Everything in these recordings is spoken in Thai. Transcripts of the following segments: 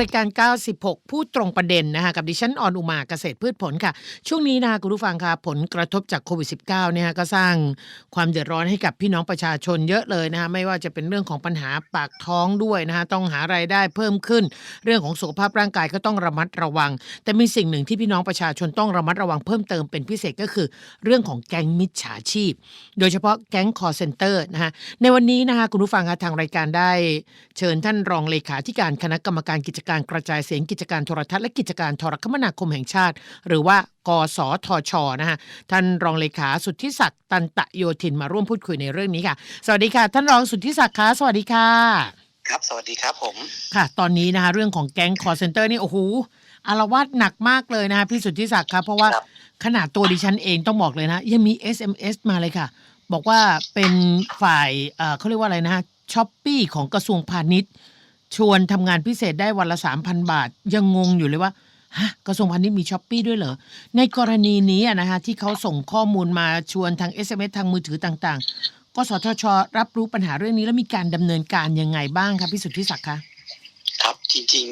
รายการ 96 พูดตรงประเด็นนะคะกับดิฉันออนอุมาเกษตรพืชผลค่ะ ช่วงนี้นะคะคุณผู้ฟังค่ะผลกระทบจากโควิด -19 เนี่ยก็สร้างความเดือดร้อนให้กับพี่น้องประชาชนเยอะเลยนะคะไม่ว่าจะเป็นเรื่องของปัญหาปากท้องด้วยนะคะต้องหารายได้เพิ่มขึ้น เรื่องของสุขภาพร่างกายก็ต้องระมัดระวัง แต่มีสิ่งหนึ่งที่พี่น้องประชาชนต้องระมัดระวังเพิ่มเติมเป็นพิเศษก็คือ เรื่องของแก๊งมิจฉาชีพ โดยเฉพาะแก๊งคอร์เซนเตอร์นะคะในวันนี้นะคะคุณผู้ฟังคะทางรายการได้ เชิญท่านรองเลขาธิการคณะกรรมการกิจการกระจายเสียงกิจการโทรทัศน์และกิจการโทรคมนาคมแห่งชาติ หรือว่ากสทชนะคะท่านรองเลขาสุทธิศักดิ์ตันตะโยธินมาร่วมพูดคุยในเรื่องนี้ค่ะ สวัสดีค่ะ ท่านรองสุทธิศักดิ์คะสวัสดีค่ะ ครับ สวัสดีครับผมค่ะ ตอนนี้นะคะเรื่องของแก๊งคอร์เซนเตอร์นี่โอ้โหอารวาสหนักมากเลยนะคะพี่สุทธิศักดิ์ครับเพราะว่าครับขนาดตัวดิฉันเองต้องบอกเลยนะยังมี SMS มาเลยค่ะ บอกว่าเป็นฝ่ายเอ่อเขาเรียกว่าอะไรนะฮะช้อปปี้ของกระทรวงพาณิชย์ ชวนทำงานพิเศษได้วันละ 3,000 บาท ยังงงอยู่เลยว่าฮะกระทรวงพาณิชย์มีช้อปปี้ด้วยเหรอ ในกรณีนี้นะคะที่เขาส่งข้อมูลมาชวนทาง SMS ทางมือถือต่างๆ กสทช รับรู้ปัญหาเรื่องนี้แล้วมีการดำเนินการยังไงบ้างคะพี่สุทธิศักดิ์คะครับจริง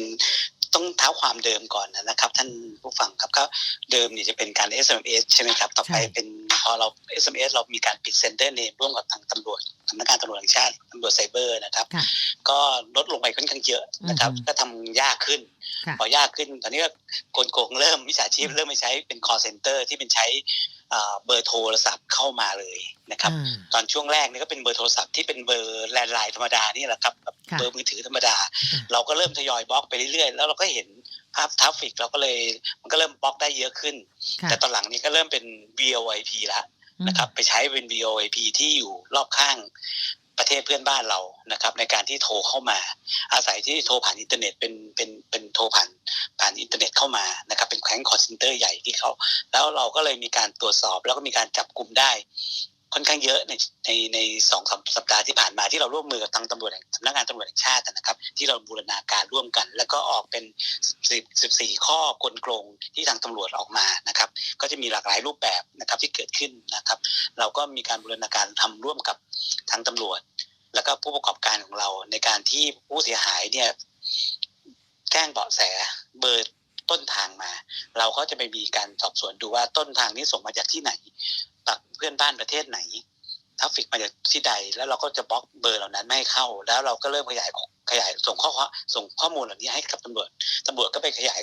ๆ ต้องเท้าความเดิมก่อนนะครับ ท่านผู้ฟังครับก็เดิมเนี่ยจะเป็นการ SMS ใช่ไหมครับ ต่อไปเป็นพอเรา SMS เรามีการปิดเซ็นเตอร์เนมร่วมกับทางตำรวจสำนักงานตำรวจแห่งชาติตำรวจไซเบอร์นะครับค่ะก็ลดลงไปค่อนข้างเยอะนะครับอือฮึก็ทำยากขึ้นค่ะ พอยากขึ้นตอนนี้ก็กลโกงเริ่มมิจฉาชีพเริ่มไปใช้เป็น call center ที่เป็นใช้อ่าเบอร์โทรศัพท์เข้ามาเลยนะครับอ่าตอนช่วงแรกนี่ก็เป็นเบอร์โทรศัพท์ที่เป็นเบอร์แลนด์ไลน์ธรรมดานี่แหละครับแบบค่ะเบอร์มือถือธรรมดาอืมเราก็เริ่มทยอยบล็อกไปเรื่อยๆ แล้วเราก็เห็นภาพทราฟฟิกเราก็เลยมันก็เริ่มบล็อกได้เยอะขึ้นค่ะแต่ตอนหลังนี้ก็เริ่มเป็น VoIP แล้วนะครับไปใช้เป็น VoIP ที่อยู่รอบข้าง ประเทศเพื่อนบ้านเรานะครับ ในการที่โทรเข้ามา อาศัยที่โทรผ่านอินเทอร์เน็ตเป็นเป็นเป็นโทรผ่านผ่านอินเทอร์เน็ตเข้ามานะครับเป็นแข้งคอร์เซนเตอร์ใหญ่ที่เขา แล้วเราก็เลยมีการตรวจสอบแล้วก็มีการจับกลุ่มได้ ค่อนข้างเยอะในในในสองสามสัปดาห์ที่ผ่านมาที่เราร่วมมือกับทางตำรวจแห่งสำนักงานตำรวจแห่งชาตินะครับ ที่เราบูรณาการร่วมกัน แล้วก็ออกเป็นสิบสิบสี่ข้อกลโกงที่ทางตำรวจออกมานะครับ ก็จะมีหลากหลายรูปแบบนะครับที่เกิดขึ้นนะครับ เราก็มีการบูรณาการทำร่วมกับทางตำรวจ แล้วก็ผู้ประกอบการของเราในการที่ผู้เสียหายเนี่ยแจ้งเบาะแสเบอร์ต้นทางมา เราก็จะไปมีการสอบสวนดูว่าต้นทางนี้ส่งมาจากที่ไหน พื่อนบ้านประเทศไหนทราฟฟิกมาจากที่ใด แล้วเราก็จะบล็อกเบอร์เหล่านั้นไม่ให้เข้า แล้วเราก็เริ่มขยายขยายส่งข้อส่งข้อมูลเหล่านี้ให้กับตำรวจตำรวจก็ไปขยาย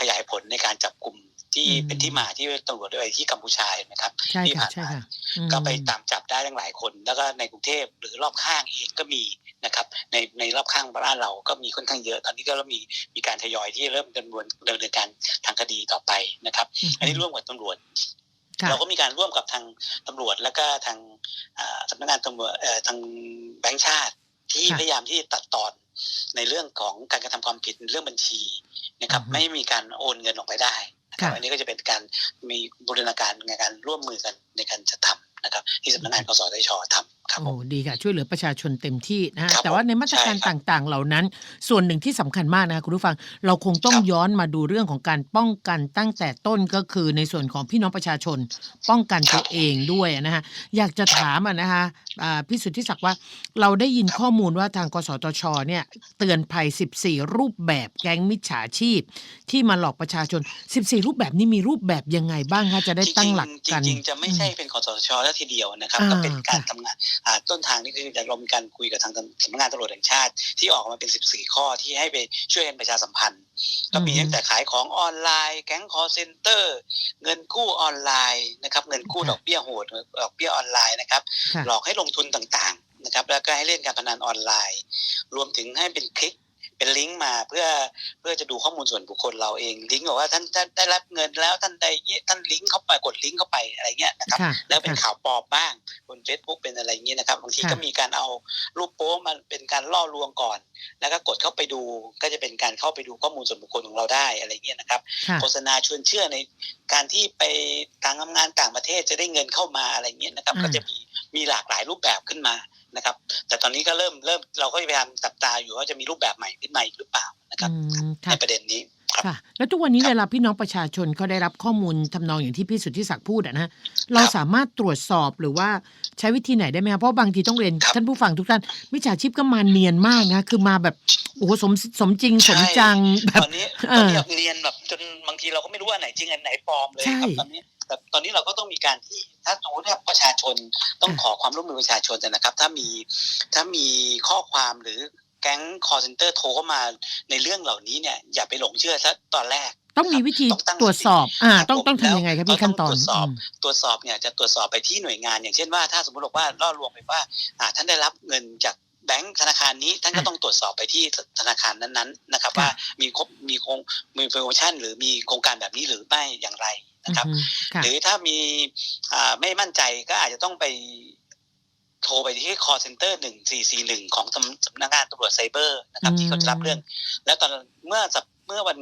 ขยายผลในการจับกลุ่มที่อืมเป็นที่มาที่ตำรวจด้วยที่กัมพูชาเห็นไหมครับใช่ที่ค่ะผ่านใช่มาค่ะอืมก็ไปตามจับได้ทั้งหลายคน แล้วก็ในกรุงเทพหรือรอบข้างเองก็มีนะครับ ในในรอบข้างบ้านเราก็มีค่อนข้างเยอะ ตอนนี้ก็เริ่มมีมีการทยอยที่เริ่มดำเนินดำเนินการทางคดีต่อไปนะครับ อันนี้ร่วมกับตำรวจค่ะ เราก็มีการร่วมกับทางตำรวจ แล้วก็ทางอ่าสำนักงานตำรวจเอ่อทางแบงค์ชาติที่ค่ะพยายามที่จะตัดตอนในเรื่องของการกระทำความผิดในเรื่องบัญชีนะครับอือฮึไม่ให้มีการโอนเงินออกไปได้นะครับค่ะอันนี้ก็จะเป็นการมีบูรณาการในการร่วมมือกันในการจะทำนะครับ ที่สำนักงานกสทชทำครับผโอ้มดีค่ะ ช่วยเหลือประชาชนเต็มที่นะฮะครับแต่ว่าในมาตรการใช่ครับต่างๆ เหล่านั้น ส่วนหนึ่งที่สำคัญมากนะคะคุณผู้ฟังเราคงต้องครับย้อนมาดูเรื่องของการป้องกันตั้งแต่ต้นก็คือในส่วนของพี่น้องประชาชน ป้องกันครัตับวเองด้วยนะฮะอยากจะถามอะนะคะอ่าพี่สุทธิศักดิ์ว่าเราได้ยินข้อมูลว่าทางกสทชเนี่ยเตือนภัย 14 รูปแบบแก๊งมิจฉาชีพ ที่มาหลอกประชาชน 14 รูปแบบนี้มีรูปแบบยังไงบ้างคะจะได้ตั้งหลักจริกันงๆจริง ๆ จะไม่ใช่เป็นกสทชแล้วทีเดียวนะครับ อ่าก็เป็นการค่ะทำงานอ่าต้นทางนี่คือเรามีการคุยกับทางสำนักงานตำรวจแห่งชาติ ที่ออกมาเป็น 14 ข้อที่ให้ไปช่วยกันประชาสัมพันธ์ก็มีอืมตั้งแต่ขายของออนไลน์ แก๊งคอร์เซนเตอร์ เงินกู้ออนไลน์นะครับเงินกู้ค่ะดอกเบี้ยโหดดอกเบี้ยออนไลน์นะครับค่ะหลอกให้ลงทุนต่างๆนะครับแล้วก็ให้เล่นการพนันออนไลน์ รวมถึงให้เป็นคลิกเป็นลิงก์มาเพื่อเพื่อจะดูข้อมูลส่วนบุคคลเราเองลิงก์บอกว่าท่านท่านได้รับเงินแล้วท่านได้ท่านลิงก์เข้าไปกดลิงก์เข้าไปอะไรเงี้ยนะครับค่ะแล้วเป็นค่ะข่าวปลอมบ้างบ น Facebook เป็นอะไรเงี้ยนะครับบางทีค่ะก็มีการเอารูปโป๊มันเป็นการล่อลวงก่อน แล้วก็กดเข้าไปดูก็จะเป็นการเข้าไปดูข้อมูลส่วนบุคคลของเราได้อะไรเงี้ยนะครับค่ะโฆษณาชวนเชื่อในการที่ไปทางทำงานต่างประเทศจะได้เงินเข้ามาอะไรเงี้ยนะครับอ่าก็จะมีมีหลากหลายรูปแบบขึ้นมานะครับ แต่ตอนนี้ก็เริ่มเริ่มเราก็พยายามจับตาอยู่ว่าจะมีรูปแบบใหม่ขึ้นมาอีกหรือเปล่านะครับอืมในค่ะประเด็นนี้ค่ะแล้วทุกวันนี้ครับเวลาพี่น้องประชาชนเขาได้รับข้อมูลทำนองอย่างที่พี่สุทธิศักดิ์พูดอะนะเราสามารถตรวจสอบหรือว่า ใช้วิธีไหนได้ไหมคะเพราะบางทีต้องเรียนครับท่านผู้ฟังทุกท่านมิจฉาชีพก็มาเนียนมากนะ คือมาแบบโอ้โหสมสมจริงใช่สมจังแบตบอนนี้เอตอนอนี้แบบเนียนแบบจนบางทีเราก็ไม่รู้ว่าไหนจริงอันไหนปลอมเลยครับใช่ตอนนี้แต่ตอนนี้เราก็ต้องมีการที่ถ้าสมมติว่าประชาชนต้องขอความร่วมมือประชาชนนะครับ ถ้ามีถ้ามีข้อความหรือแก๊งคอร์เซนเตอร์โทรเข้ามาในเรื่องเหล่านี้เนี่ยอย่าไปหลงเชื่อซะตอนแรก ต้องมีวิธีต้องตั้งตรวจสอบ อ่าครับต้องผมต้องทำยังไงครับพี่แล้วขั้นตอนต้องตรวจสอบอืมตรวจสอบเนี่ยจะตรวจสอบไปที่หน่วยงาน อย่างเช่นว่าถ้าสมมติบอกว่าล่อลวงไปว่า อ่า ท่านได้รับเงินจากแบงก์ธนาคารนี้ท่านก็อะต้องตรวจสอบไปที่ธนาคารนั้นๆนะครับค่ะว่ามีครบมีโครงมีโปรโมชั่น หรือมีโครงการแบบนี้หรือไม่อย่างไรนะครับอืมค่ะหรือถ้ามีอ่าไม่มั่นใจก็อาจจะต้องไปโทรไปที่ call center หนึ่งสี่สี่หนึ่งของสำสำนักงานตำรวจไซเบอร์นะครับอืมที่เขาจะรับเรื่อง แล้วตอนเมื่อสัปเมื่อวัน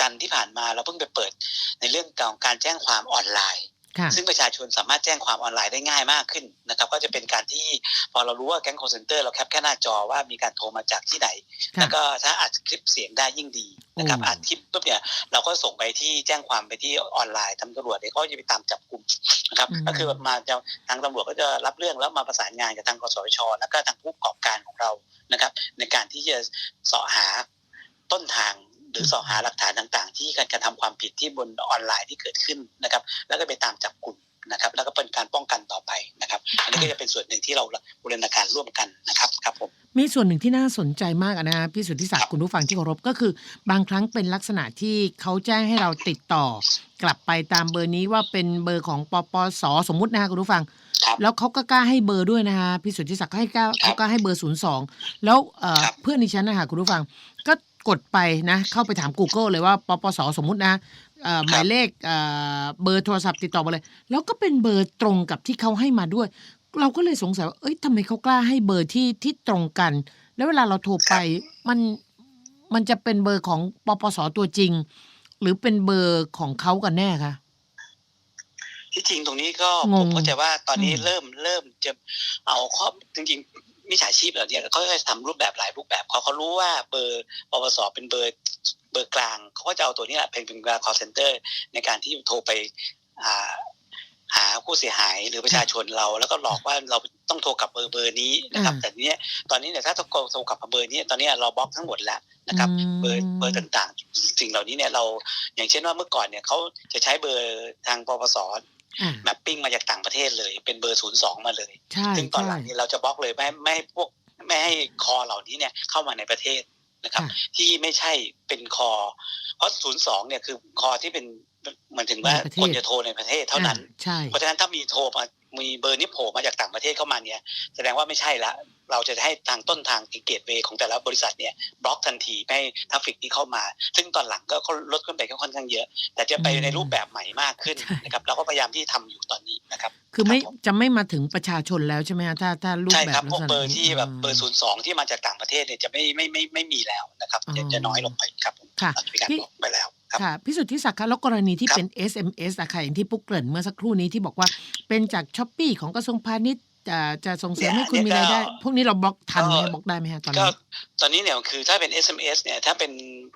จันทร์ที่ผ่านมาเราเพิ่งไปเปิดในเรื่องของการแจ้งความออนไลน์ค่ะซึ่งประชาชนสามารถแจ้งความออนไลน์ได้ง่ายมากขึ้นนะครับ ก็จะเป็นการที่พอเรารู้ว่าแก๊งคอร์เซนเตอร์เราแคปแค่หน้าจอว่ามีการโทรมาจากที่ไหนค่ะแล้วก็ถ้าอัดคลิปเสียงได้ยิ่งดีนะครับโอ้อัดคลิปปุ๊บเนี่ยเราก็ส่งไปที่แจ้งความไปที่ออนไลน์ตำรวจเนี่ยก็จะไปตามจับกลุ่มนะครับ ก็คือมาจะทางตำรวจก็จะรับเรื่องแล้วมาประสานงานกับทางกสชแล้วก็ทางผู้ประกอบการของเรานะครับ ในการที่จะเสาะหาต้นทาง หรือเสาะหาหลักฐานต่าง ๆ ที่การกระทำความผิดที่บนออนไลน์ที่เกิดขึ้นนะครับ แล้วก็ไปตามจับกลุ่มนะครับ แล้วก็เป็นการป้องกันต่อไปนะครับ อันนี้ก็จะเป็นส่วนหนึ่งที่เราบูรณาการร่วมกันนะครับครับผมมีส่วนหนึ่งที่น่าสนใจมากอะนะพี่สุทธิศักครัดิ์บคุณผู้ฟังที่เคารพก็คือ บางครั้งเป็นลักษณะที่เขาแจ้งให้เราติดต่อ กลับไปตามเบอร์นี้ว่าเป็นเบอร์ของปปสสมมุตินะคะคุณผู้ฟังครับแล้วเขาก็กล้าให้เบอร์ด้วยนะคะพี่สุทธิศักดิ์ให้กล้าครับเขากล้าให้เบอร์ศูนย์สองแล้วเอ่อครับเพื่อนดิฉันนะคะคุณผู้ฟัง ก็กดไปนะ เข้าไปถาม Google เลยว่าปปสสมมุตินะเอ่อหมายเลขเอ่อเบอร์โทรศัพท์ติดต่อมาเลย แล้วก็เป็นเบอร์ตรงกับที่เขาให้มาด้วย เราก็เลยสงสัยว่าเอ้ยทำไมเขากล้าให้เบอร์ที่ที่ตรงกัน แล้วเวลาเราโทรไปมันมันจะเป็นเบอร์ของปปสตัวจริง หรือเป็นเบอร์ของเขากันแน่คะ ที่จริงตรงนี้ก็งงผมเข้าใจว่าตอนนี้อืม เริ่มเริ่มจะเอาข้อจริงๆ มิจฉาชีพเหล่านี้เขาจะทำรูปแบบหลายรูปแบบเขาเขารู้ว่าเบอร์ปปสเป็นเบอร์เบอร์กลางเขาก็จะเอาตัวนี้แหละเป็นเป็นการ call center ในการที่โทรไปอ่าหาผู้เสียหายหรือประชาชนเรา แล้วก็หลอกว่าเราต้องโทรกลับเบอร์เบอร์นี้นะครับอ่าแต่เนี้ยตอนนี้เนี่ยถ้าโทรโทรกลับมาเบอร์นี้ตอนนี้เราบล็อกทั้งหมดแล้วนะครับอืมเบอร์เบอร์ต่างๆ สิ่งเหล่านี้เนี่ยเราอย่างเช่นว่าเมื่อก่อนเนี่ยเขาจะใช้เบอร์ทางปปสอ่า แมปปิ้งมาจากต่างประเทศเลย เป็นเบอร์ศูนย์สองมาเลยใช่ซึ่งตอนใช่หลังนี้เราจะบล็อกเลยไม่ให้ไม่ให้พวกไม่ให้คอเหล่านี้เนี่ยเข้ามาในประเทศนะครับค่ะที่ไม่ใช่เป็นคอ เพราะศูนย์สองเนี่ยคือคอที่เป็นเหมือนถึงว่าในประเทศคนจะโทรในประเทศเท่านั้นอ่ใช่เพราะฉะนั้นถ้ามีโทรมา มีเบอร์นี้โผล่มาจากต่างประเทศเข้ามาเนี่ย แสดงว่าไม่ใช่ละ เราจะให้ทางต้นทางเกตเวย์ของแต่ละบริษัทเนี่ยบล็อกทันทีไม่ให้ทราฟฟิกที่เข้ามา ซึ่งตอนหลังก็ลดขึ้นไปค่อนข้างเยอะ แต่จะไปในรูปแบบใหม่มากขึ้นนะครับเราก็พยายามที่ทำอยู่ตอนนี้นะครับคือไม่รับผมจะไม่มาถึงประชาชนแล้วใช่ไหมฮะถ้าถ้ารูปใช่แบบครับลัพกวกษณะเบอร์ที่แบบาเบอร์ศูนย์สองที่มาจากต่างประเทศเนี่ยจะไม่ไม่ไม่ไม่มีแล้วนะครับจะอ๋อจะน้อยลงไปครับผมค่ะเราจะมีการพี่บล็อกไปแล้ว ครับค่ะพิสุทธิศักดิ์คะแล้วกรณีที่ครับเป็น SMS อะค่ะอย่างที่ปุ๊กเกริ่นเมื่อสักครู่นี้ที่บอกว่าเป็นจากช้อปปีของกระทรวงพาณิชย์จะจะส่งเสริมให้คุณมีรายได้ พวกนี้เราบล็อกทันไหมบล็อกได้ไหมฮะตอนก็นี้ตอนนี้เนี่ยคือถ้าเป็น SMS เนี่ยถ้าเป็น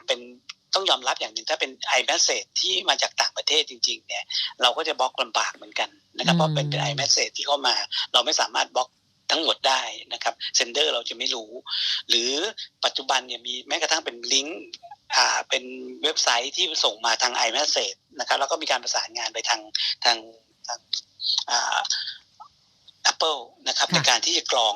เป็นต้องยอมรับอย่างหนึ่งถ้าเป็น iMessage ที่มาจากต่างประเทศจริง ๆ เนี่ย เราก็จะบล็อกลำบากเหมือนกันนะครับเพราะเป็นเป็น iMessage ที่เข้ามา เราไม่สามารถบล็อกทั้งหมดได้นะครับเซนเดอร์เราจะไม่รู้ หรือปัจจุบันเนี่ยมีแม้กระทั่งเป็นลิงก์อ่า เป็นเว็บไซต์ที่ส่งมาทาง iMessage นะครับแล้วก็มีการประสานงานไปทางทางทางอ่า Apple นะครับค่ะในการที่จะกรอง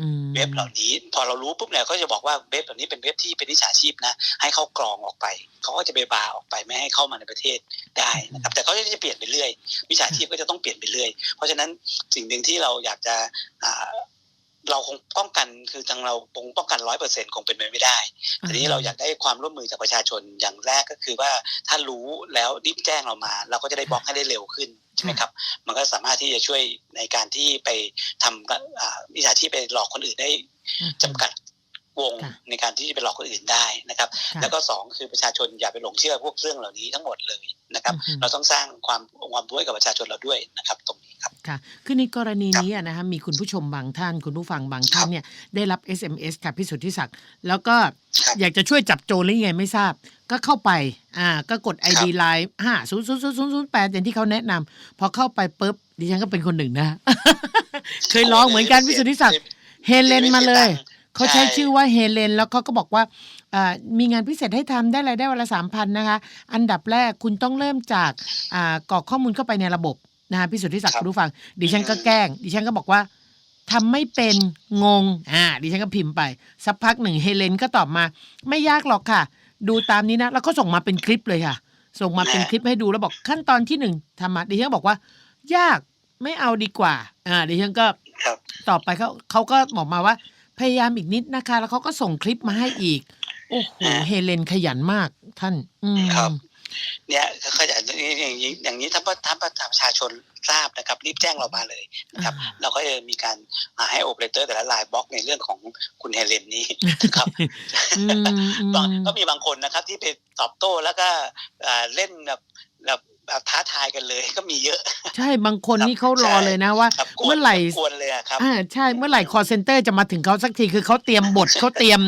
อืมเว็บเหล่านี้ พอเรารู้ปุ๊บเนี่ยก็จะบอกว่าเว็บเหล่านี้เป็นเว็บที่เป็นวิชาชีพนะ ให้เขากรองออกไป เขาก็จะไปบาร์ออกไปไม่ให้เข้ามาในประเทศได้นะครับ แต่เขาจะเปลี่ยนไปเรื่อย วิชาชีพก็จะต้องเปลี่ยนไปเรื่อย เพราะฉะนั้นสิ่งหนึ่งที่เราอยากจะอ่า เราคงป้องกันคือทางเราคงป้องกันร้อยเปอร์เซ็นคงเป็นไปไม่ได้ทีนี้เราอยากได้ความร่วมมือจากประชาชนอย่างแรกก็คือว่าถ้ารู้แล้วรีบแจ้งเรามา เราก็จะได้บล็อกให้ได้เร็วขึ้นใช่ไหมครับ มันก็สามารถที่จะช่วยในการที่ไปทำอ่าวิชาชีพไปหลอกคนอื่นได้อืมจำกัดวงค่ะในการที่จะไปหลอกคนอื่นได้นะครับค่ะแล้วก็สองคือประชาชนอย่าไปหลงเชื่อพวกเรื่องเหล่านี้ทั้งหมดเลยนะครับอืมเราต้องสร้างความความรู้ให้กับประชาชนเราด้วยนะครับตรงนี้ ครับค่ะคือในกรณีครับนี้อะนะคะมีคุณผู้ชมบางท่าน คุณผู้ฟังบางท่านครับเนี่ยได้รับ SMS ค่ะพี่สุทธิศักดิ์แล้วก็ครับอยากจะช่วยจับโจรหรือยังไงไม่ทราบ ก็เข้าไปอ่าก็กด ID ครับไลน์ห้าศูนย์ศูนย์ศูนย์ศูนย์ศูนย์แปดอย่างที่เขาแนะนำพอเข้าไปปุ๊บดิฉันก็เป็นคนหนึ่งนะ เคยร้องเหมือนกันพี่สุทธิศักดิ์เฮเลนมาเลยเขาใช้ชื่อว่าเฮเลนแล้วเขาก็บอกว่าอ่ามีงานพิเศษให้ทำได้รายได้วันละสามพันนะคะ อันดับแรกคุณต้องเริ่มจากอ่ากรอกข้อมูลเข้าไปในระบบ นะคะพี่สุทธิศักดิ์ครับคุณผู้ฟัง ดิฉันก็แกล้ง ดิฉันก็บอกว่าทำไม่เป็นงงอ่าดิฉันก็พิมพ์ไป สักพักหนึ่งเฮเลนก็ตอบมา ไม่ยากหรอกค่ะ ดูตามนี้นะ แล้วก็ส่งมาเป็นคลิปเลยค่ะ ส่งมาเป็นคลิปให้ดูแล้วบอกขั้นตอนที่หนึ่งทำมาดิฉันก็บอกว่า ยากไม่เอาดีกว่า อ่าดิฉันก็ครับต่อไปเขาเขาก็บอกมาว่า พยายามอีกนิดนะคะ แล้วเขาก็ส่งคลิปมาให้อีก โอ้โหอ่าเฮเลนขยันมากท่าน อืมครับ เนี่ยเขาอยากอย่างนี้อย่างนี้อย่างนี้ถ้าถ้าประชาชนทราบนะครับรีบแจ้งเรามาเลยนะครับอ่าเราก็จะมีการอ่าให้โอเปอเรเตอร์แต่ละรายบล็อกในเรื่องของคุณเฮเลนนี้นะครับอืมอืมก็ก็มีบางคนนะครับ ที่ไปตอบโต้แล้วก็อ่าเล่นแบบแบบแบบท้าทายกันเลยก็มีเยอะ ใช่บางคนครับนี่เขารอใช่เลยนะว่าครับกวนเมื่อไหร่กวนเลยอะครับอ่าใช่เมื่อไหร่คอเซนเตอร์จะมาถึงเขาสักทีคือเขาเตรียมบทเขาเตรียม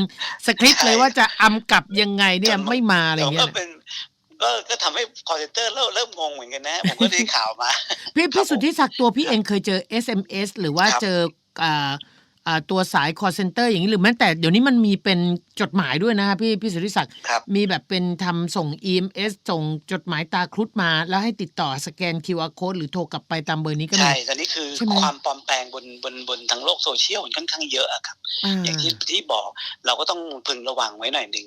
สคริปต์เลยว่าจะอำกลับยังไงเนี่ยไม่มาอะไรผมเงี้ก็ยเป็น ก็ก็ทำให้คอเซนเตอร์เริ่มเริ่มงงเหมือนกันนะ ผมก็ได้ข่าวมา พี่ครัพี่บสุทธิศักดิ์ตัวพี่เองเคยเจอ SMS หรือว่าครับ เจออ่าอ่าตัวสาย call center อย่างนี้หรือแม้แต่เดี๋ยวนี้มันมีเป็น จดหมายด้วยนะคะพี่พี่สุทธิศักดิ์ครับมีแบบเป็นทำส่ง EMS ส่งจดหมายตาครุฑมา แล้วให้ติดต่อสแกน QR code หรือโทรกลับไปตามเบอร์นี้ก็มีใช่ตอนนี้คือใช่ไหมความปลอมแปลงบนบนบนทางโลกโซเชียลมันค่อนข้างเยอะอะครับอ่าอย่างที่ที่บอกเราก็ต้องพึงระวังไว้หน่อยหนึ่ง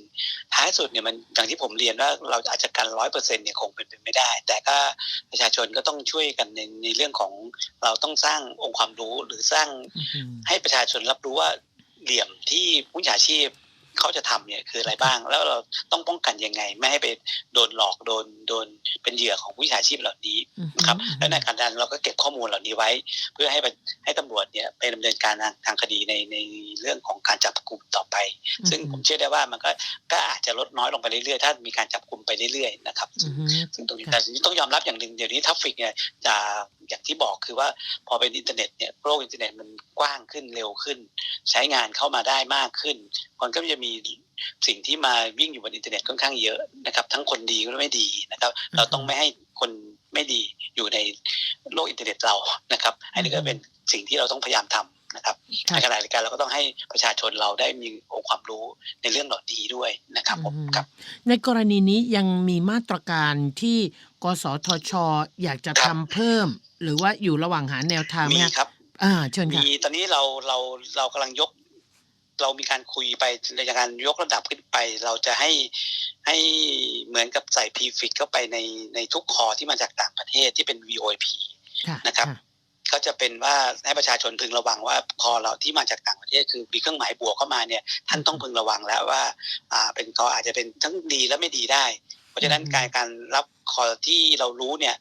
ท้ายสุดเนี่ยมันอย่างที่ผมเรียนว่าเราอาจจะกันร้อยเปอร์เซ็นเนี่ยคงเป็นไปไม่ได้ แต่ก็ประชาชนก็ต้องช่วยกันในในเรื่องของเราต้องสร้างองค์ความรู้หรือสร้างอื้อหือให้ประชาชนรับรู้ว่าเหลี่ยมที่ผู้ชาชีพ เขาจะทำเนี่ยคืออะไรบ้าง แล้วเราต้องป้องกันยังไง ไม่ให้ไปโดนหลอกโดนโดนเป็นเหยื่อของผู้ชาชีพเหล่านี้อื้อหือนะครับและในขณะนั้นเราก็เก็บข้อมูลเหล่านี้ไว้ เพื่อให้ไปให้ตำรวจเนี่ยไปดำเนินการทางทางคดีในในเรื่องของการจับกลุ่มต่อไป ซึ่งผมเชื่อได้ว่ามันก็ก็อาจจะลดน้อยลงไปเรื่อยๆถ้ามีการจับกลุ่มไปเรื่อยๆนะครับอื้อหือซึ่งตรงนี้ค่ะแต่สิ่งที่ต้องยอมรับอย่างหนึ่งเดี๋ยวนี้ทัฟฟิกเนี่ยจะ อย่างที่บอกคือว่าพอเป็นอินเทอร์เน็ตเนี่ยโลกอินเทอร์เน็ตมันกว้างขึ้นเร็วขึ้น ใช้งานเข้ามาได้มากขึ้นมันก็จะมีสิ่งที่มาวิ่งอยู่บนอินเทอร์เน็ตค่อนข้างเยอะนะครับ ทั้งคนดีและไม่ดีนะครับ เราต้องไม่ให้คนไม่ดีอยู่ในโลกอินเทอร์เน็ตเรานะครับ อันนี้ก็เป็นสิ่งที่เราต้องพยายามทำ นะครับค่ะในขณะเดียวกันเราก็ต้องให้ประชาชนเราได้มีองค์ความรู้ในเรื่องเหล่านี้ด้วยนะครับผมอืมครับ ในกรณีนี้ยังมีมาตรการที่กสทช อยากจะครัทำบเพิ่ม หรือว่าอยู่ระหว่างหาแนวทางไหมมีคะครับอ่าเชิญค่ะมีตอนนี้เราเราเรากำลังยก เรามีการคุยไปในการยกระดับขึ้นไป เราจะให้ให้เหมือนกับใส่พีฟิกเข้าไปในในทุกคอที่มาจากต่างประเทศที่เป็น VoIP ค่ะนะครับค่ะ ก็จะเป็นว่าให้ประชาชนพึงระวังว่าคอเราที่มาจากต่างประเทศคือมีเครื่องหมายบวกเข้ามาเนี่ยท่านต้องพึงระวังแล้วว่าอ่าเป็นคออาจจะเป็นทั้งดีและไม่ดีได้ เพราะฉะนั้นอืมการการรับคอที่เรารู้เนี่ย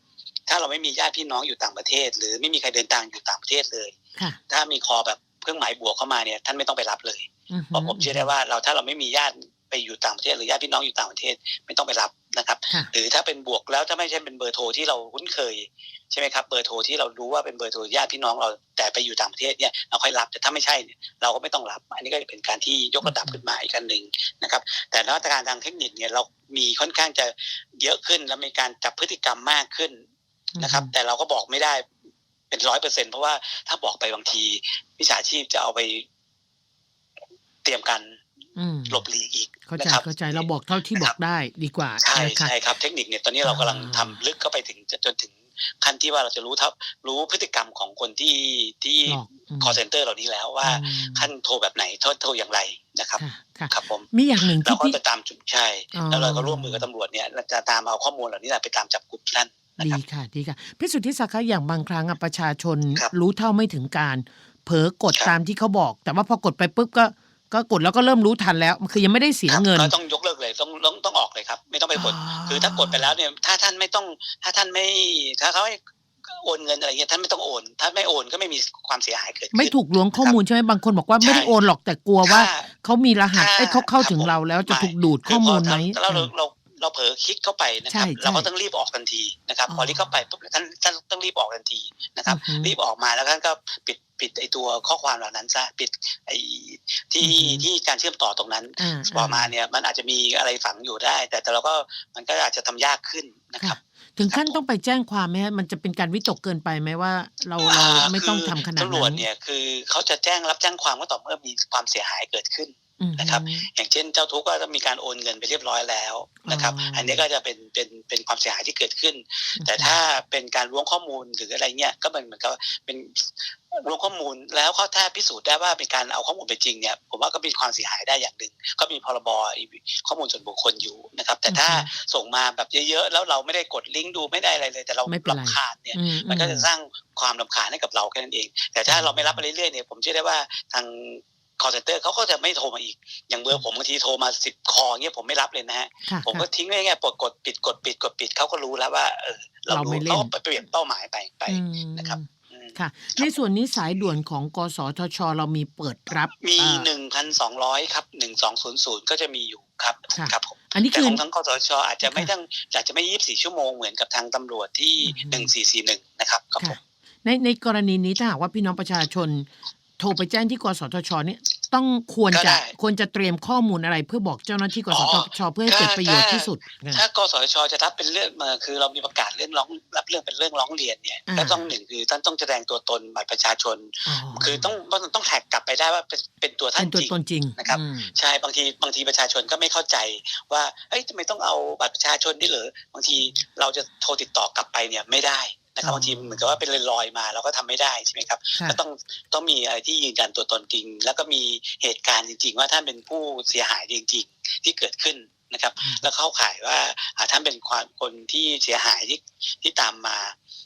ถ้าเราไม่มีญาติพี่น้องอยู่ต่างประเทศ หรือไม่มีใครเดินทางอยู่ต่างประเทศเลยค่ะถ้ามีคอแบบเครื่องหมายบวกเข้ามาเนี่ยท่านไม่ต้องไปรับเลยอือหืเพราะผมเชื่อได้ว่าเราถ้าเราไม่มีญาติไปอยู่ต่างประเทศหรือญาติพี่น้องอยู่ต่างประเทศไม่ต้องไปรับนะครับค่ะหรือถ้าเป็นบวกแล้วถ้าไม่ใช่เป็นเบอร์โทรที่เราคุ้นเคย ใช่ไหมครับเบอร์โทรที่เรารู้ว่าเป็นเบอร์โทรญาติพี่น้องเราแต่ไปอยู่ต่างประเทศเนี่ยเราค่อยรับแต่ถ้าไม่ใช่เนี่ยเราก็ไม่ต้องรับ อันนี้ก็เป็นการที่ยกระดับขึ้นมาอีกอันหนึ่งนะครับ แต่นวัตการทางเทคนิคเนี่ยเรามีค่อนข้างจะเยอะขึ้นและมีการจับพฤติกรรมมากขึ้นนะครับ แต่เราก็บอกไม่ได้เป็นร้อยเปอร์เซ็นเพราะว่าถ้าบอกไปบางทีวิชาชีพจะเอาไปเตรียมกันอืมหลบหลีกอีกเข้าใจนะครับเข้าใจเราบอกเท่าที่บอกได้ดีกว่าใช่นะคะใช่ครับ เทคนิคเนี่ยตอนนี้เรากำลังอ่าทำลึกเข้าไปถึงจนถึง ขั้นที่ว่าเราจะรู้ทับรู้พฤติกรรมของคนที่ที่หลอกอืมคอเซ็นเตอร์เหล่านี้แล้วว่าอืมขั้นโทรแบบไหนโทรโทรอย่างไรนะครับค่ะค่ะครับผมมีอย่างหนึ่งเราที่ก็พี่จะตามจุดใช่อ๋อแล้วเราก็ร่วมมือกับตำรวจเนี่ยจะตามเอาข้อมูลเหล่านี้ไปตามจับกลุ่มท่านนะดีครับค่ะดีค่ะพิสุทธิศักดิ์คะอย่างบางครั้งอะประชาชนครับรู้เท่าไม่ถึงการ เผลอกดครับตามที่เขาบอก แต่ว่าพอกดไปปุ๊บก็ก็กดแล้วก็เริ่มรู้ทันแล้ว คือยังไม่ได้เสียครับเงินก็ต้องยกเลิก เลยต้องต้องต้องออกเลยครับ ไม่ต้องไปกด คือถ้ากดไปแล้วเนี่ย ถ้าท่านไม่ต้อง ถ้าท่านไม่ ถ้าเขาให้โอนเงินอะไรเงี้ยท่านไม่ต้องโอน ถ้าไม่โอนก็ไม่มีความเสียหายเกิดขึ้นไม่ถูกล้วงข้อมูลใช่ไหมบางคนบอกว่าใช่ไม่ได้โอนหรอกแต่กลัวว่าถ้เขามีรหัสถ้าไอ้ยเขาเข้าถึงครับผมเราแล้วจะไม่ถูกดูดข้อมูลไหมคืพอเราเราเราเราเผลอคลิกเข้าไปนะครับใช่ใช่เราก็ต้องรีบออกทันทีนะครับอ๋อพอคลิกเข้าไปปุ๊บท่านท่านต้องรีบออกทันทีนะครับอือฮึรีบออกมาแล้วท่านก็ปิด ปิดไอตัวข้อความเหล่านั้นซะปิดไอที่อือฮึที่การเชื่อมต่อตรงนั้นอ่าต่อมาเนี่ยมันอาจจะมีอะไรฝังอยู่ได้ แต่แต่เราก็มันก็อาจจะทำยากขึ้นนะครับ ถึงขั้นต้องไปแจ้งความไหมฮะมันจะเป็นการวิตกเกินไปไหมว่าเราเราไม่ต้องทำขนาดตำรวนั้จนเนี่ยคือเขาจะแจ้งรับแจ้งความก็ต่อเมื่อมีความเสียหายเกิดขึ้นอืม นะครับอย่างเช่นเจ้าทุกข์ก็ต้องมีการโอนเงินไปเรียบร้อยแล้วนะครับอ๋ออัอันนี้ก็จะเป็นเป็นเป็นความเสียหายที่เกิดขึ้น แต่ถ้าเป็นการล้วงข้อมูลหรืออะไรเงี้ยก็เหมือนเหมือนกับเป็นล้วงข้อมูลแล้วเขาถ้าพิสูจน์ได้ว่าเป็นการเอาข้อมูลไปจริงเนี่ยผมว่าก็เป็นความเสียหายได้อย่างหนึ่งก็มีพรบข้อมูลส่วนบุคคลอยู่นะครับ แต่ถ้าส่งมาแบบเยอะๆแล้วเราไม่ได้กดลิงก์ดูไม่ได้อะไรเลย แต่เราไม่เป็นไรรำคาญเนี่ยอืมันก็จะอืสร้างความรำคาญให้กับเราแค่นั้นเอง แต่ถ้าเราไม่รับไปเรื่อยๆเนี่ยผมเชื่อได้ว่าทาง call center เขาก็จะไม่โทรมาอีก อย่างเบอร์ผมบางทีโทรมาสิบคอเงี้ยผมไม่รับเลยนะฮะค่ะผมก็ค่ะทิ้งไว้ไงกดกดปิดกดปิดกดปิดเขาก็รู้แล้วว่าเออเราเรารู้ไม่เล่นเขาก็เปลี่ยนเป้าหมายไปไปอืมนะครับอืมค่ะ ในส่วนนี้สายด่วนของกสทช เรามีเปิดรับ มีอ่าหนึ่งพันสองร้อยครับหนึ่งสองศูนย์ศูนย์ก็จะมีอยู่ครับค่ะครับผมอันนี้แต่คือของทั้งกสช อาจจะไม่ค่ะต้องอาจจะไม่ยี่สิบสี่ชั่วโมงเหมือนกับทางตำรวจที่อือฮึหนึ่งสี่สี่หนึ่งนะครับครับผค่ะมในในกรณีนี้ถ้าหากว่าพี่น้องประชาชน โทรไปแจ้งที่กสทชเนี่ยต้องควรก็จะได้ ควรจะเตรียมข้อมูลอะไรเพื่อบอกเจ้าหน้าที่กสทชเพื่อให้เกิดประโยชน์ที่สุดนะ ถ้ากสชจะรับเป็นเรื่องมาคือเรามีประกาศเรื่องร้องรับเรื่องเป็นเรื่องร้องเรียนเนี่ยอ่า ก็ต้องหนึ่งคือท่านต้องแสดงตัวตนบัตรประชาชนอ๋อคือต้องต้องต้องแท็กกลับไปได้ว่าเป็นเป็นตัวท่าเป็นนตัวจริง ตนจริงนะครับ อืม ใช่บางทีบางทีประชาชนก็ไม่เข้าใจว่าเอ้ยทำไมต้องเอาบัตรประชาชนนี่เหรอบางทีเราจะโทรติดต่อกลับไปเนี่ยไม่ได้ นะครับอ๋อบางทีเหมือนกับว่าเป็นลอยๆมาเราก็ทำไม่ได้ใช่ไหมครับค่ะก็ต้องต้องมีอะไรที่ยืนยันตัวตนจริง แล้วก็มีเหตุการณ์จริง ๆ ว่าท่านเป็นผู้เสียหายจริง ๆ ที่เกิดขึ้นนะครับอืมแล้วเข้าข่ายว่าอ่าท่านเป็นความคนที่เสียหายที่ที่ตามมา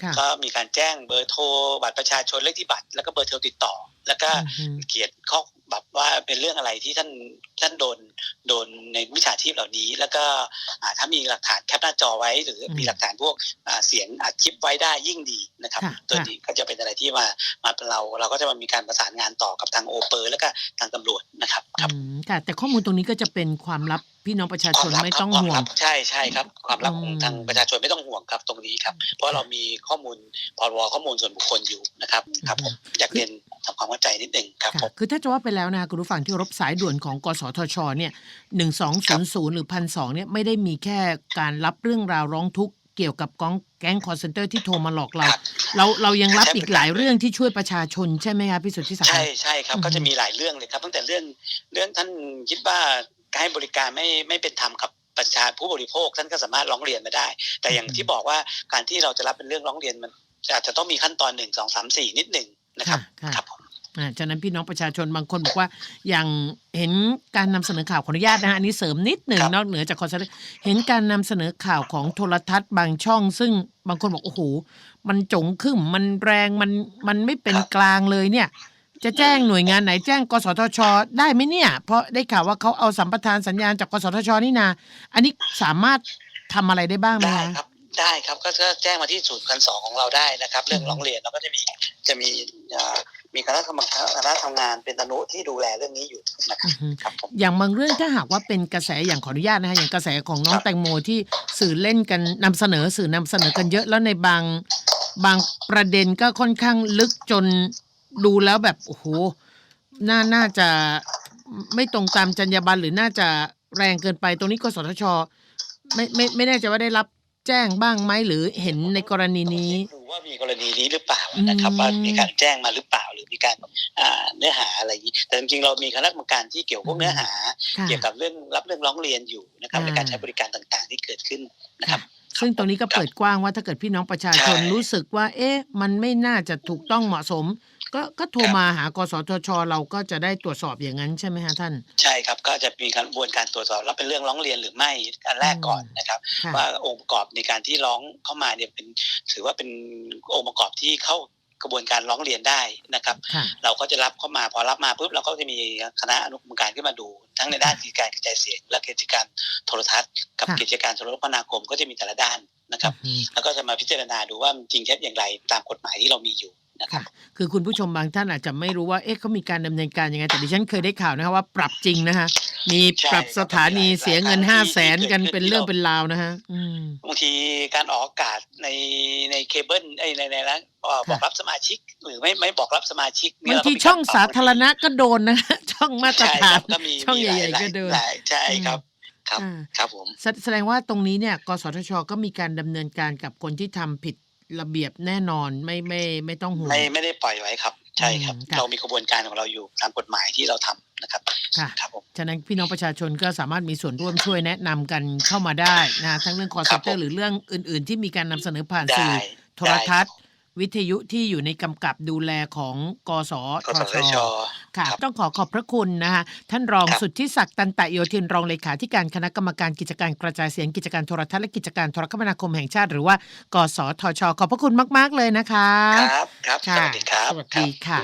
ค่ะก็มีการแจ้งเบอร์โทรบัตรประชาชนเลขที่บัตร แล้วก็เบอร์โทรติดต่อ แล้วก็อืมเขียนข้อแบบว่าเป็นเรื่องอะไรที่ท่านท่านโดนโดนในวิชาชีพเหล่านี้ แล้วก็อ่าถ้ามีหลักฐานแคปหน้าจอไว้ หรือมีหลักฐานพวกอ่าเสียงอัดคลิปไว้ได้ยิ่งดีนะครับค่ะตัวค่ะนี้ก็จะเป็นอะไรที่มามาเป็นเราเราก็จะมามีการประสานงานต่อกับทางโอเปอร์ แล้วก็ทางตำรวจนะครับครับอืมค่ะแต่ข้อมูลตรงนี้ก็จะเป็นความลับพี่น้องประชาคชวามนลับไม่ครัต้องบความห่วลังบใช่ใช่ครับ ความลับของอืมทางประชาชนไม่ต้องห่วงครับตรงนี้ครับ เพราะเรามีข้อมูลพรบข้อมูลส่วนบุคคลอยู่นะครับครับผมอยากเรียนทำความเข้าใจนิดหนึ่งครับผค่ะมคือถ้าจะว่าไปแล้วนะคะคุณผู้ฟังที่รบสายด่วนของกสทชเนี่ยหนึ่งสองศูนย์ศูนย์หรือพันสองเนี่ยไม่ได้มีแค่การรับเรื่องราวร้องทุกข์เกี่ยวกับกองแก๊งคอร์เซนเตอร์ที่โทรมาหลอกเราครับเราเรายังรับใช่อีกหลายเรื่องที่ช่วยประชาชนใช่ไหมคะพี่สุทธิศักดิ์ใช่ใช่ครับอือฮึก็จะมีหลายเรื่องเลยครับ ตั้งแต่เรื่องเรื่องท่านคิดว่าให้บริการไม่ไม่เป็นธรรมกับประชาผู้บริโภคท่านก็สามารถร้องเรียนมาได้ แต่อย่างที่บอกว่าการที่เราจะรับเป็นเรื่องร้องเรียนมันอาจจะต้องมีขั้นตอนหนึ่งสองสามสี่นิดหนึ่งนะครับค่ะครับผมอ่า ฉะนั้นพี่น้องประชาชนบางคนบอกว่าอย่างเห็นการนำเสนอข่าวขออนุญาตนะฮะอันนี้เสริมนิดหนึ่งครับนอกเหนือจากคอนเสิร์ตเห็นการนำเสนอข่าวของโทรทัศน์บางช่อง ซึ่งบางคนบอกโอ้โหมันจงขึ้นมันแรงมันมันไม่เป็นกลางเลยเนี่ย จะแจ้งหน่วยงานไหนแจ้ง กสทช ได้ไหมเนี่ย เพราะได้ข่าวว่าเขาเอาสัมปทานสัญญาณจากกสทชนี่นาอันนี้สามารถทำอะไรได้บ้างไหมได้คะครับได้ครับก็ก็แจ้งมาที่ศูนย์พันสองของเราได้นะครับ เรื่องร้องเรียนเราก็จะมีจะมีอ่า มีคณะทำงานคณะทำงานเป็นอนุที่ดูแลเรื่องนี้อยู่นะครับอือฮึครับผมอย่างบางเรื่องถ้าหากว่าเป็นกระแสอย่างขออนุญาตนะคะอย่างกระแสของน้องครับแตงโมที่สื่อเล่นกันนำเสนอสื่อนำเสนอกันเยอะแล้วในบางบางประเด็นก็ค่อนข้างลึกจนดูแล้วแบบโอ้โหน่าน่าจะไม่ตรงตามจรรยาบรรณหรือน่าจะแรงเกินไป ตรงนี้กสทช ไม่ไม่ไม่แน่ใจว่าได้รับแจ้งบ้างไหมหรือเห็นในกรณีนี้ดูว่ามีกรณีนี้หรือเปล่านะครับอืมว่ามีการแจ้งมาหรือเปล่าหรือ มีการอ่าเนื้อหาอะไรอย่างนี้แต่จริงๆเรามีคณะกรรมการที่เกี่ยวพวกเนื้อหาค่ะเกี่ยวกับเรื่องรับเรื่องร้องเรียนอยู่นะครับอ่าในการใช้บริการต่างๆที่เกิดขึ้นนะครับซึ่งตรงนี้ก็เปิดกว้างว่าถ้าเกิดพี่น้องประชาชนใช่รู้สึกว่า เอ๊ะ มันไม่น่าจะถูกต้องเหมาะสม ก็ก็โทรครับมาหากสทช เราก็จะได้ตรวจสอบอย่างนั้นใช่ไหมฮะท่าน ใช่ครับก็จะมีกระบวนการตรวจสอบแล้วเป็นเรื่องร้องเรียนหรือไม่อันแรกก่อนนะครับค่ะว่าองค์ประกอบในการที่ร้องเข้ามาเนี่ยเป็นถือว่าเป็นองค์ประกอบที่เข้า กระบวนการร้องเรียนได้นะครับค่ะเราก็จะรับเข้ามาพอรับมาปุ๊บเราก็จะมีคณะอนุกรรมการขึ้นมาดู ทั้งในด้านกิจการกระจายเสียงและกิจการโทรทัศน์ กับค่ะกิจการโทรคมนาคมก็จะมีแต่ละด้านนะครับอืมแล้วก็จะมาพิจารณาดูว่ามันจริงเท็จอย่างไรตามกฎหมายที่เรามีอยู่ นะครับค่ะ คือคุณผู้ชมบางท่านอาจจะไม่รู้ว่า เอ๊ะเขามีการดำเนินการยังไง แต่ดิฉันเคยได้ข่าวนะคะว่าปรับจริงนะคะ มีใช่ปรับสถานีครับเสียเงินหลายๆห้าที่แสนที่กันเกิดเป็นขึ้นเรื่องที่เราเป็นราวนะคะอืม บางทีการออกอากาศในในเคเบิลไอยในในนะเอ่อค่ะ บอกรับสมาชิก หรือไม่ไม่บอกรับสมาชิกเนี่บายงเรก็ทีมีกช่องปบสาธารณะก็โดนนะคะช่องมาตรใช่ฐาคนรับก็มีช่องมีใหญ่ๆลายก็โดน หลายใช่ครับครับ อ่า ครับผม แสแสดงว่าตรงนี้เนี่ยกสทชก็มีการดำเนินการกับคนที่ทำผิด ระเบียบแน่นอนไม่ไม่ไม่ต้องห่วง ไม่ไม่ได้ปล่อยไว้ครับ ใช่ครับอืมครับเรามีกระบวนการของเราอยู่ตามกฎหมายที่เราทำนะครับค่ะ ครับผม ฉะนั้นพี่น้องประชาชนก็สามารถมีส่วนร่วมช่วยแนะนำกันเข้ามาได้นะทั้งเรื่องคอร์ครัเซบเตอผมร์หรือเรื่องอื่น ๆ ที่มีการนำเสนอผ่านได้สื่อโทรทัศน์ได้ วิทยุที่อยู่ในกำกับดูแลของกสกสททชชค่ะครับต้องขอขอบพระคุณนะคะท่านรองครับสุทธิศักดิ์ตันตะโยธินรองเลขาธิการคณะกรรมการกิจการกระจายเสียงกิจการโทรทัศน์และกิจการโทรคมนาคมแห่งชาติ หรือว่ากสทช ขอบพระคุณมาก ๆ เลยนะคะ ครับครับสวัสดีครับสวัสดีค่ะ